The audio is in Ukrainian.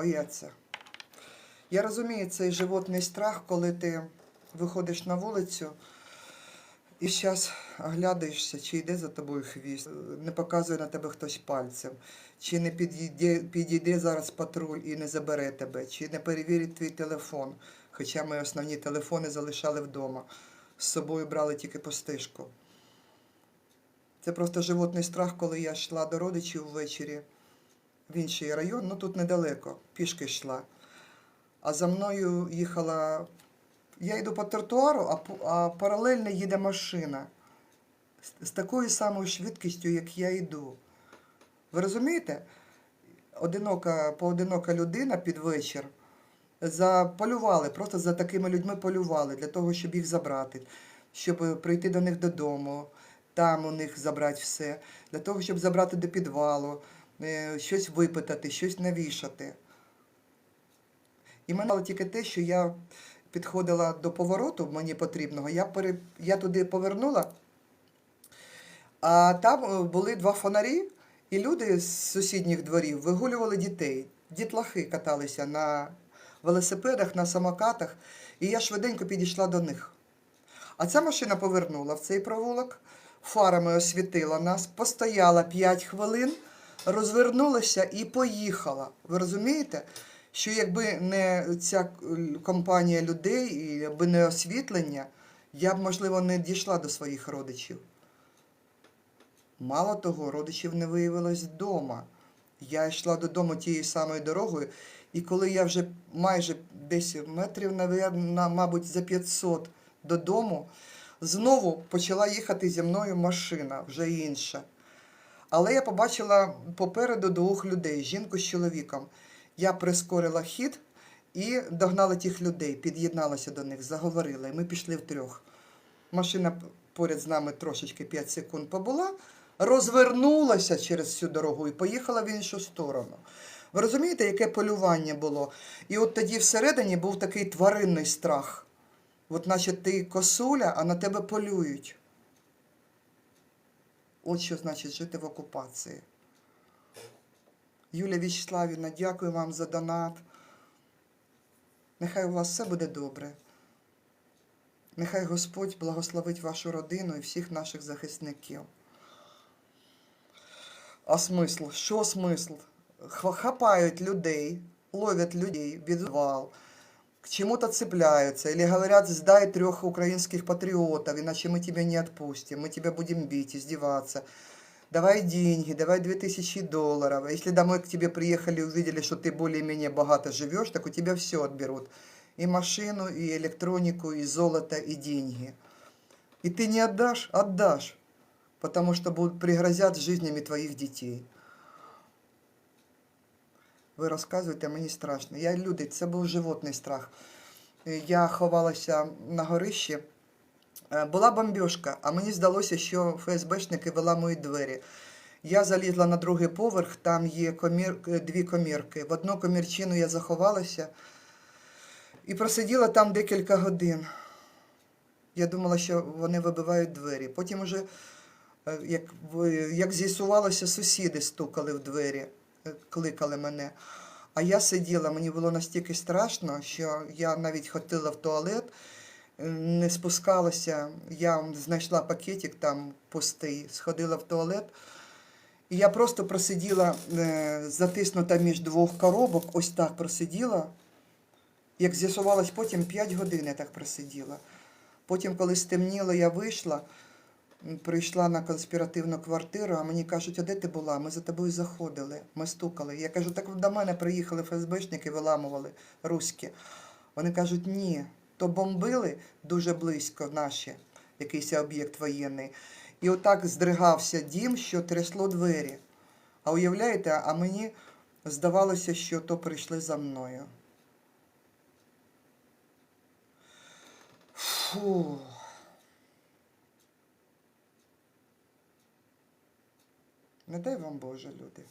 бояться. Я розумію цей животний страх, коли ти виходиш на вулицю і зараз оглядаєшся, чи йде за тобою хвіст, не показує на тебе хтось пальцем, чи не підійде, підійде зараз патруль і не забере тебе, чи не перевірить твій телефон. Хоча ми основні телефони залишали вдома. З собою брали тільки постижку. Це просто животний страх, коли я йшла до родичів ввечері в інший район, ну тут недалеко, пішки йшла. А за мною їхала. Я йду по тротуару, а, паралельно їде машина з, такою самою швидкістю, як я йду. Ви розумієте? Одинока, поодинока людина під вечір заполювали, просто за такими людьми полювали для того, щоб їх забрати, щоб прийти до них додому, там у них забрати все, для того, щоб забрати до підвалу, щось випитати, щось навішати. І мене мало тільки те, що я підходила до повороту мені потрібного, я, пере... я туди повернула, а там е, були два фонарі, і люди з сусідніх дворів вигулювали дітей. Дітлахи каталися на велосипедах, на самокатах, і я швиденько підійшла до них. А ця машина повернула в цей провулок, фарами освітила нас, постояла 5 хвилин, розвернулася і поїхала. Ви розумієте, що якби не ця компанія людей, і якби не освітлення, я б, можливо, не дійшла до своїх родичів. Мало того, родичів не виявилось вдома. Я йшла додому тією самою дорогою, і коли я вже майже десь метрів, навер- мабуть, за 500 додому, знову почала їхати зі мною машина, вже інша. Але я побачила попереду двох людей, жінку з чоловіком. Я прискорила хід і догнала тих людей, під'єдналася до них, заговорила, і ми пішли втрьох. Машина поряд з нами трошечки 5 секунд побула, розвернулася через всю дорогу і поїхала в іншу сторону. Ви розумієте, яке полювання було? І от тоді всередині був такий тваринний страх. От наче ти косуля, а на тебе полюють. От що значить жити в окупації. Юлія Вячеславівна, дякую вам за донат. Нехай у вас все буде добре. Нехай Господь благословить вашу родину і всіх наших захисників. А смисл? Що смисл? Хапають людей, ловять людей, відвал, чему-то цепляются, или говорят, сдай трех украинских патриотов, иначе мы тебя не отпустим, мы тебя будем бить, издеваться. Давай деньги, давай 2000 долларов. А Если домой к тебе приехали и увидели, что ты более-менее богато живешь, так у тебя все отберут. И машину, и электронику, и золото, и деньги. И ты не отдашь? Отдашь. Потому что будут пригрозят жизнями твоих детей. Ви розказуєте, мені страшно. Я люди, це був животний страх. Е, Я ховалася на горищі. Е, Була бомбіжка, а мені здалося, що ФСБшники виламують двері. Я залізла на другий поверх, там є комір... е, дві комірки. В одну комірчину я заховалася і просиділа там декілька годин. Я думала, що вони вибивають двері. Потім уже, е, як, як з'ясувалося, сусіди стукали в двері, кликали мене. А я сиділа, мені було настільки страшно, що я навіть ходила в туалет, не спускалася. Я знайшла пакетик там пустий, сходила в туалет. І я просто просиділа, е, затиснута між двох коробок, ось так просиділа. Як з'ясувалось, потім 5 годин я так просиділа. Потім, коли стемніло, я вийшла, прийшла на конспіративну квартиру, а мені кажуть, а де ти була? Ми за тобою заходили, ми стукали. Я кажу, так до мене приїхали ФСБшники, виламували руські. Вони кажуть, ні, то бомбили дуже близько наші, якийсь об'єкт воєнний. І отак здригався дім, що трясло двері. А уявляєте, а мені здавалося, що то прийшли за мною. Фу. Не дай вам Боже, люди.